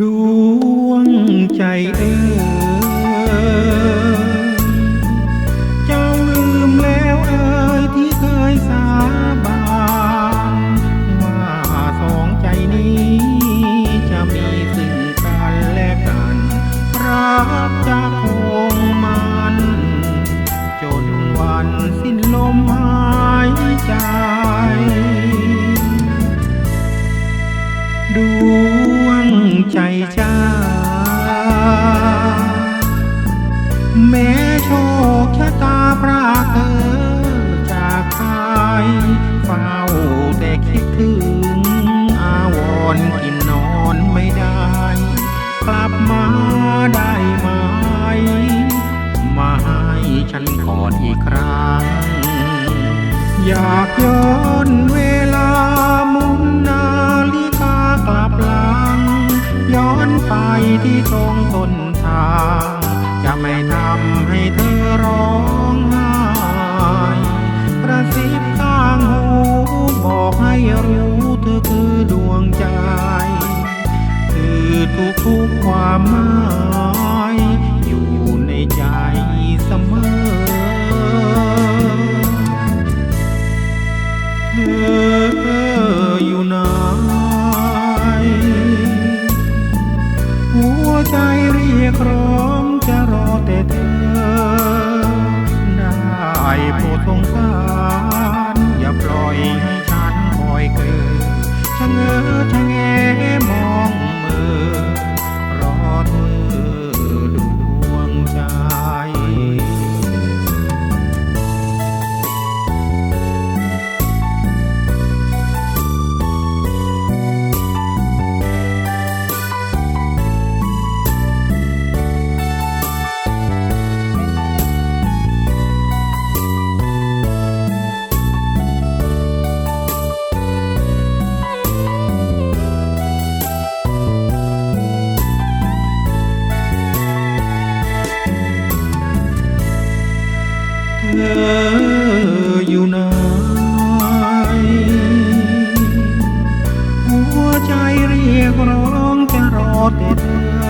ดวงใจเอ่ยเจ้าลืมแล้วเอ่ยที่เคยสาบานว่าสองใจนี้จะมีซึ่งกันและกันรักจะคงมัน จนวันสิ้นลมหายใจดวง ใจจ้า แม้โชคชะตาพรากเธอจากใครเฝ้าแต่คิดถึง อาวรกินนอนไม่ได้ กลับมาได้ไหม มาให้ฉันกอดอีกครั้ง อยากย้อนเว ที่ตรงต้นทาง จะไม่ทำให้เธอร้องไห้กระซิบข้างหูบอกให้รู้เธอคือดวงใจ คือทุกทุกๆความหมาย เออยู่ไหนหัวใจเรียกร้องจะรอแต่เธอ